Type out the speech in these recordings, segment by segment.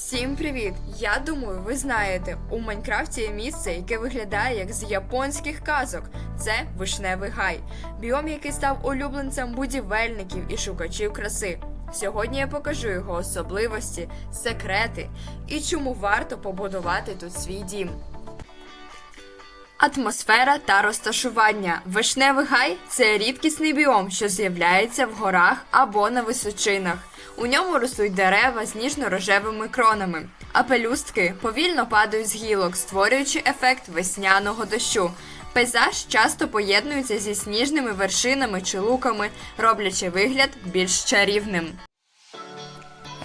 Всім привіт! Я думаю, ви знаєте, у Майнкрафті є місце, яке виглядає як з японських казок. Це вишневий гай, біом, який став улюбленцем будівельників і шукачів краси. Сьогодні я покажу його особливості, секрети і чому варто побудувати тут свій дім. Атмосфера та розташування. Вишневий гай це рідкісний біом, що з'являється в горах або на височинах. У ньому ростуть дерева з ніжно-рожевими кронами, а пелюстки повільно падають з гілок, створюючи ефект весняного дощу. Пейзаж часто поєднується зі сніжними вершинами чи луками, роблячи вигляд більш чарівним.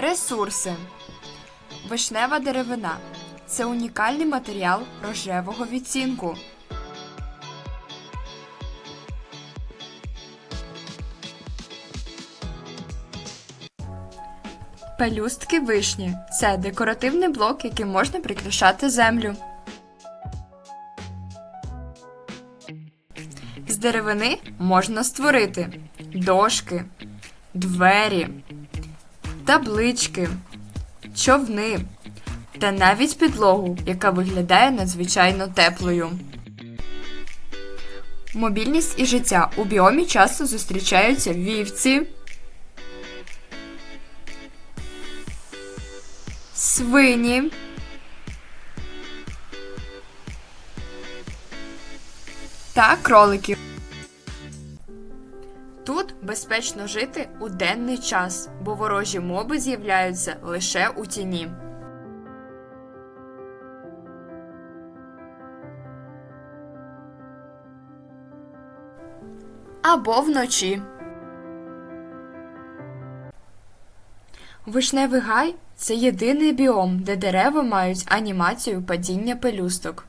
Ресурси Вишнева деревина це унікальний матеріал рожевого відцінку. Пелюстки вишні це декоративний блок, яким можна прикрашати землю. З деревини можна створити дошки, двері, таблички, човни та навіть підлогу, яка виглядає надзвичайно теплою. Мобільність і життя у біомі часто зустрічаються вівці, свині, та кролики. Тут безпечно жити у денний час, бо ворожі моби з'являються лише у тіні. Або вночі. Вишневий гай це єдиний біом, де дерева мають анімацію падіння пелюсток.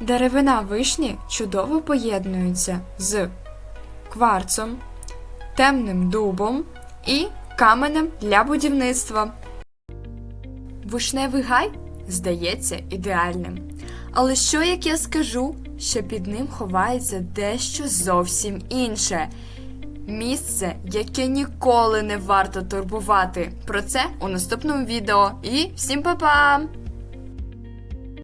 Деревина вишні чудово поєднується з кварцом, темним дубом і каменем для будівництва. Вишневий гай здається ідеальним. Але що як я скажу, що під ним ховається дещо зовсім інше? Місце, яке ніколи не варто турбувати. Про це у наступному відео. І всім па-па!